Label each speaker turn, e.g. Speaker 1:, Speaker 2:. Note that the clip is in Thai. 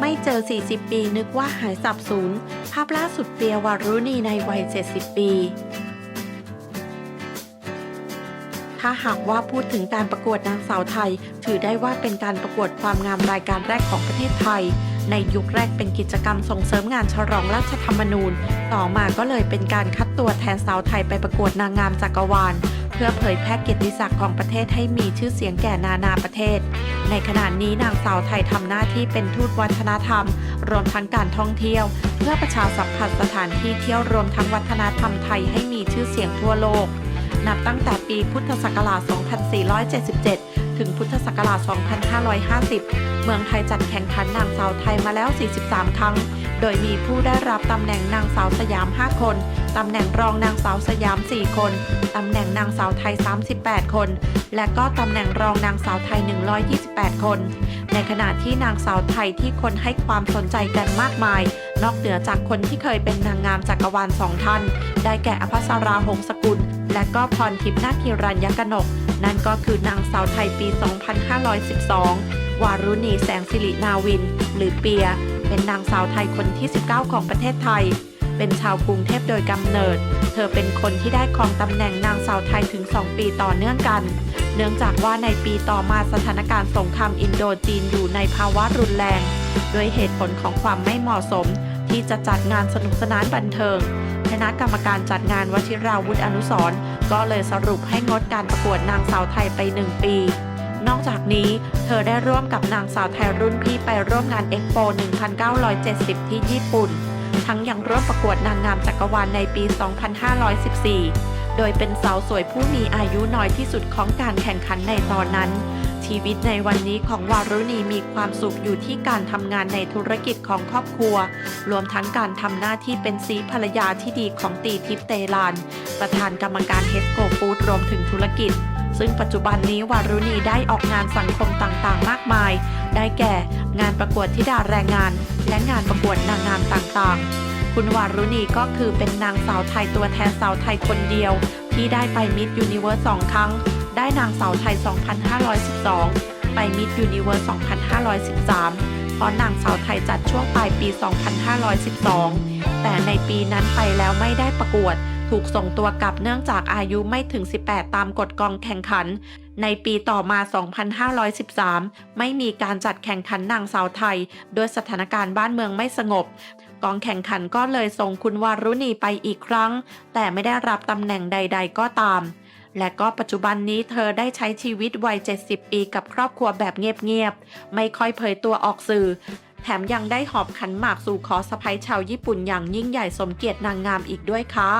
Speaker 1: ไม่เจอ 40 ปีนึกว่าหายสับสูญภาพล่าสุดเปียวารุณีในวัย 70 ปี ถ้าหากว่าพูดถึงการประกวดนางสาวไทย ถือได้ว่าเป็นการประกวดความงามรายการแรกของประเทศไทย ในยุคแรกเป็นกิจกรรมส่งเสริมงานฉลองราชธรรมนูญ ต่อมาก็เลยเป็นการคัดตัวแทนสาวไทยไปประกวดนางงามจักรวาล เพื่อเผยแพร่เกียรติศักดิ์ของประเทศให้มีชื่อเสียงแก่นานาประเทศ ในขณะนี้นางสาวไทยทำหน้าที่เป็นทูตวัฒนธรรม รวมทั้งการท่องเที่ยว เพื่อประชาสัมพันธ์สถานที่เที่ยวรวมทั้งวัฒนธรรมไทยให้มีชื่อเสียงทั่วโลก นับตั้งแต่ปีพุทธศักราช 2477 ถึงพุทธศักราช 2550 เมืองไทยจัดแข่งขันนางสาวไทยมาแล้ว 43 ครั้ง โดยมีผู้ได้รับตำแหน่งนางสาวสยาม 5 คน ตำแหน่งรองนางสาวสยาม 4 คน ตำแหน่งนางสาวไทย 38 คน และก็ตำแหน่งรองนางสาวไทย 128 คน ในขณะที่นางสาวไทยที่คนให้ความสนใจกันมากมาย นอกเหนือจากคนที่เคยเป็นนางงามจักรวาลสองท่าน ได้แก่อภัสราหงสกุล และก็พรทิพย์นาคิรัญยกนก นั่นก็คือนางสาวไทยปี 2512 วารุณีแสงสิรินาวิน หรือเปีย เป็นนางสาวไทยคนที่ 19 ของประเทศไทย เป็นชาวกรุงเทพโดยกำเนิด เธอเป็นคนที่ได้ครองตำแหน่งนางสาวไทยถึง 2 ปีต่อเนื่องกัน เนื่องจากว่าในปีต่อมาสถานการณ์สงครามอินโดจีนอยู่ในภาวะรุนแรงด้วยเหตุผลของความไม่เหมาะสม ที่จะจัดงานสนุกสนานบันเทิงคณะกรรมการจัดงานวชิราวุธอนุสรก็เลยสรุปให้งดการประกวดนางสาวไทยไป1ปี นอกจากนี้ เธอได้ร่วมกับนางสาวไทยรุ่นพี่ไปร่วมงานเอ็กโป 1970 ที่ญี่ปุ่น ทั้งยังร่วมประกวดนางงามจักรวาลในปี 2514 โดยเป็นสาวสวยผู้มีอายุน้อยที่สุดของการแข่งขันในตอนนั้น ชีวิตในวันนี้ของวารุณีมีความสุขอยู่ที่การทำงานในธุรกิจของครอบครัว รวมทั้งการทำหน้าที่เป็นซีภรรยาที่ดีของตีทิพย์เตลาน ประธานกรรมการเฮสโกฟู้ดรวมถึงธุรกิจ ซึ่งปัจจุบันนี้วารุณีได้ออกงานสังคมต่างๆ มากมาย ได้แก่ งานประกวดธิดาแรงงาน และงานประกวดนางงามต่างๆ คุณวารุณีก็คือเป็นนางสาวไทยตัวแทนสาวไทยคนเดียว ที่ได้ไปมิสยูนิเวิร์สสองครั้ง ได้นางสาวไทย 2512 ไปมิสยูนิเวิร์ส2513เพราะนางสาวไทยจัดช่วงปลายปี 2512 แต่ในปีนั้นไปแล้วไม่ได้ประกวด ถูกส่งตัวกลับเนื่องจากอายุไม่ถึง 18 ตามกฎกองแข่งขัน ในปีต่อมา 2513 ไม่มีการจัดแข่งขันนางสาวไทย โดยสถานการณ์บ้านเมืองไม่สงบกองแข่งขันก็เลยส่งคุณวารุณีไปอีกครั้ง แต่ไม่ได้รับตำแหน่งใด ๆ ก็ตาม และก็ปัจจุบันนี้เธอได้ใช้ชีวิตวัย 70 ปีกับครอบครัวแบบเงียบๆ ไม่ค่อยเผยตัวออกสื่อ แถมยังได้หอบขันหมากสู่ขอสะพ้ยชาวญี่ปุ่นอย่างยิ่งใหญ่สมเกียรตินางงามอีกด้วยค่ะ